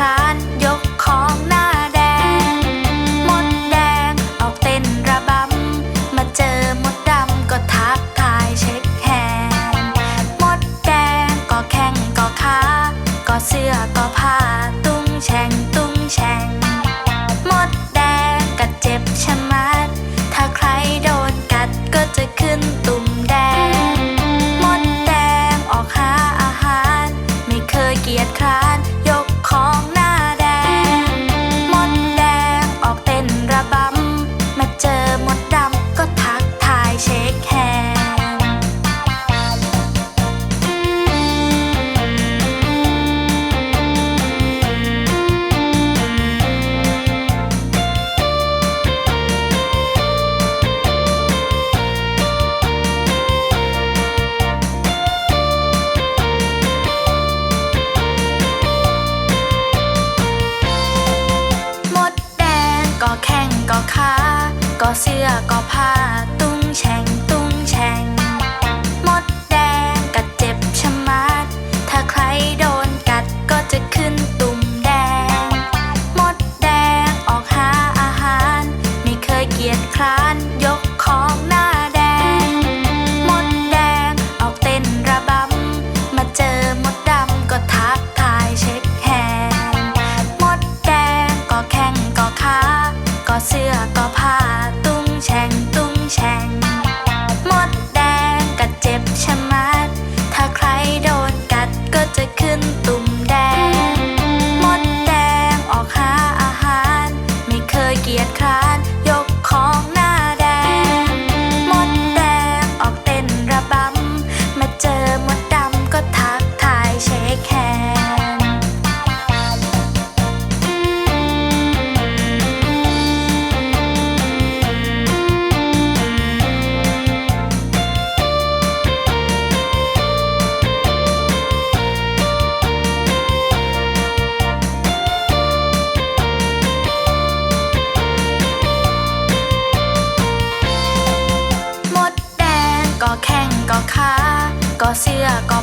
high. เสื้อก็ผ้าตุ้งแฉงตุ้งแฉงมดแดงกัดเจ็บชมัด ถ้าใครโดนกัดก็จะขึ้นตุ่มแดง มดแดงออกหาอาหาร ไม่เคยเกียจคร้าน ก็ขาก็เสื้อก็